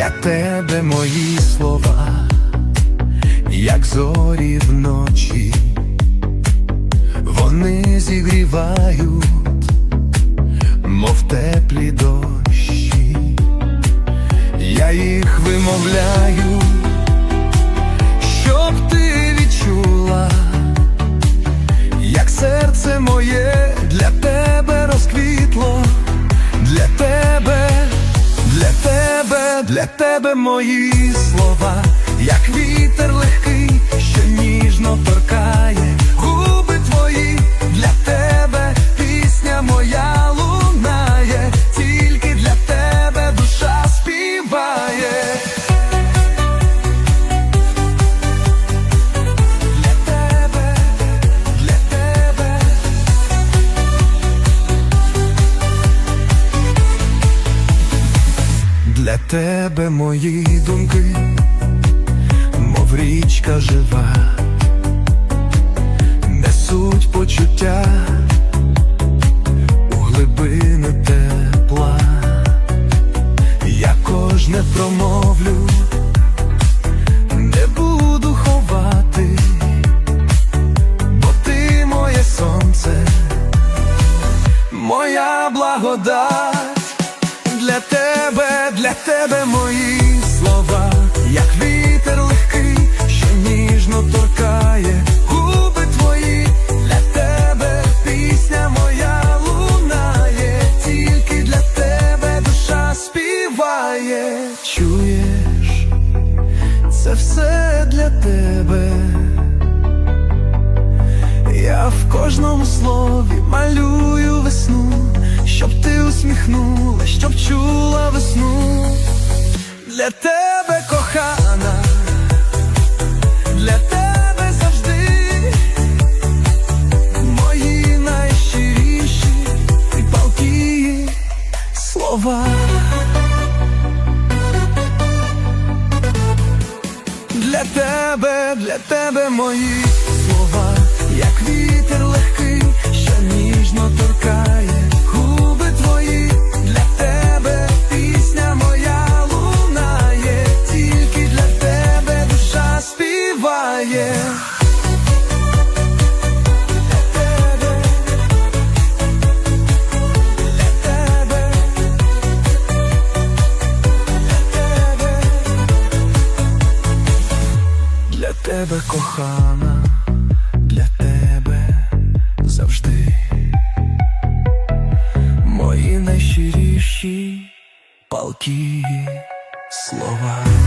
для тебе мої слова, як зорі вночі, вони зігрівають, мов теплі дощі, я їх вимовляю, щоб ти відчула, як серце моє для тебе мої слова, як вітер легкий, що ніжно торкає тебе мої думки, мов річка жива, несуть почуття у глибини тепла, я кожне промовлю, не буду ховати, бо ти моє сонце, моя благодать. Для тебе, для тебе мої слова, як вітер легкий, що ніжно торкає губи твої, для тебе пісня моя лунає, тільки для тебе душа співає. Чуєш, це все для тебе. Я в кожному слові малюю весну, щоб ти усміхнула, щоб. Для тебе кохана, для тебе завжди мої найщиріші і палкі слова. Для тебе, для тебе мої слова, як вітер легкий, Для тебе кохана, для тебе завжди мої найщиріші палкі слова.